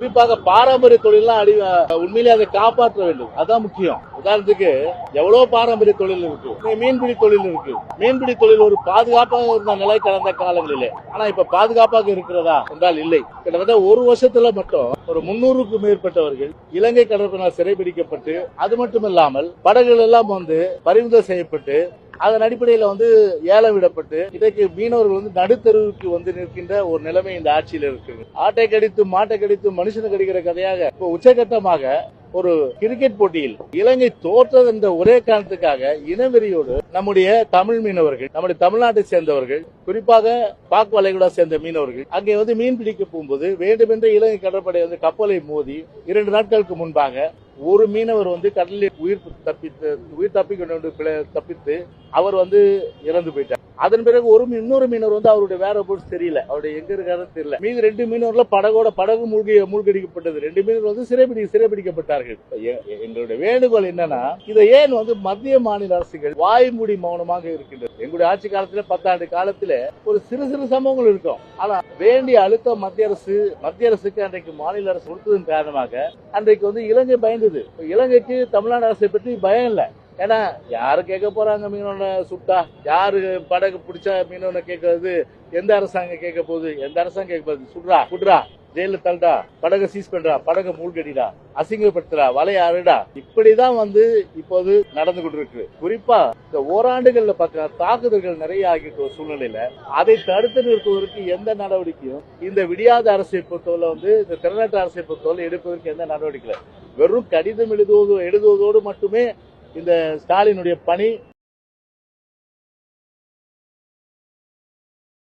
குறிப்பாக பாரம்பரிய தொழிலாம் அடி உண்மையிலே அதை காப்பாற்ற வேண்டும். அதான் முக்கியம். உதாரணத்துக்கு எவ்வளவு பாரம்பரிய தொழில் இருக்கு? மீன்பிடி தொழில் இருக்கு. மீன்பிடி தொழில் ஒரு பாதுகாப்பாக இருந்த நிலை கடந்த காலங்களிலே. ஆனா இப்ப பாதுகாப்பாக இருக்கிறதா என்றால் இல்லை. கிட்டத்தட்ட ஒரு வருஷத்துல மட்டும் ஒரு முன்னூறுக்கும் மேற்பட்டவர்கள் இலங்கை கடற்படையினால் சிறைபிடிக்கப்பட்டு அது மட்டும் இல்லாமல் படகுகள் எல்லாம் வந்து பறிமுதல் செய்யப்பட்டு அதன் அடிப்படையில வந்து ஏலம் விடப்பட்டு இன்றைக்கு மீனவர்கள் வந்து நடுத்தருவுக்கு வந்து நிற்கின்ற ஒரு நிலைமை இந்த ஆட்சியில் இருக்குது. ஆட்டை கடித்து மாட்டை கடித்து மனுஷனை கடிக்கிற கதையாக இப்போ உச்சகட்டமாக ஒரு கிரிக்கெட் போட்டியில் இலங்கை தோற்றது என்ற ஒரே காரணத்துக்காக இனவெறியோடு நம்முடைய தமிழ் மீனவர்கள் நம்முடைய தமிழ்நாட்டை சேர்ந்தவர்கள் குறிப்பாக பாக் வளைகுடா சேர்ந்த மீனவர்கள் அங்கே வந்து மீன் பிடிக்க போகும்போது வேண்டுமென்றே இலங்கை கடற்படை வந்து கப்பலை மோதி இரண்டு நாட்களுக்கு முன்பாக ஒரு மீனவர் வந்து கடலில் உயிர் தப்பித்து உயிர் தப்பிக்கொண்டு வந்து தப்பித்து அவர் வந்து இறந்து போயிட்டார். அதன் பிறகு ஒரு இன்னொரு மீனவர் வந்து அவருடைய வேற போட்ஸ் தெரியல. அவருடைய எங்க இருக்காருன்னு தெரியல. மீது ரெண்டு மீனவர்ல படகோட படகு மூழ்கி மூழ்கடிக்கப்பட்டது. ரெண்டு மீனவர் வந்து சிறைபிடி சிறைபிடிக்கப்பட்டார்கள் எங்களுடைய வேண்டுகோள் என்னன்னா இதை ஏன் வந்து மத்திய மாநில அரசுகள் வாய்மூடி மௌனமாக இருக்கின்றது எங்களுடைய ஆட்சி காலத்துல பத்தாண்டு காலத்துல ஒரு சிறு சிறு சம்பவங்கள் இருக்கும். ஆனா வேண்டிய அழுத்தம் மத்திய அரசு மத்திய அரசுக்கு அன்றைக்கு மாநில அரசு கொடுத்ததன் காரணமாக அன்றைக்கு வந்து இலங்கை பயந்தது. இலங்கைக்கு தமிழ்நாடு அரசை பற்றி பயம் இல்லை. ஏன்னா யாரு கேட்க போறாங்க மீனவனை சுட்டா? யாரு படகு பிடிச்சா மீனவனை கேட்கறது? எந்த அரசாங்கம் கேட்க போகுது? எந்த அரசாங்கம் கேட்க போகுது? சுடுறா குடுறா ஜெயில தள்ளுடா படகை சீஸ் பண்றா படகை மூழ்கடிடா அசிங்கப்படுத்துறா வலைய அறுடா. இப்படிதான் வந்து இப்போது நடந்து கொண்டிருக்கு குறிப்பா இந்த ஓராண்டுகள்ல பார்க்க தாக்குதல்கள் நிறைய ஆகிட்டு ஒரு சூழ்நிலையில அதை தடுத்து நிறுத்துவதற்கு எந்த நடவடிக்கையும் இந்த விடியாத அரசை பொறுத்தவரை வந்து இந்த திறனற்ற அரசை பொறுத்தவரை எடுப்பதற்கு எந்த நடவடிக்கை இல்லை. வெறும் கடிதம் எழுதுவதோ எழுதுவதோடு மட்டுமே இந்த ஸ்டாலினுடைய பணி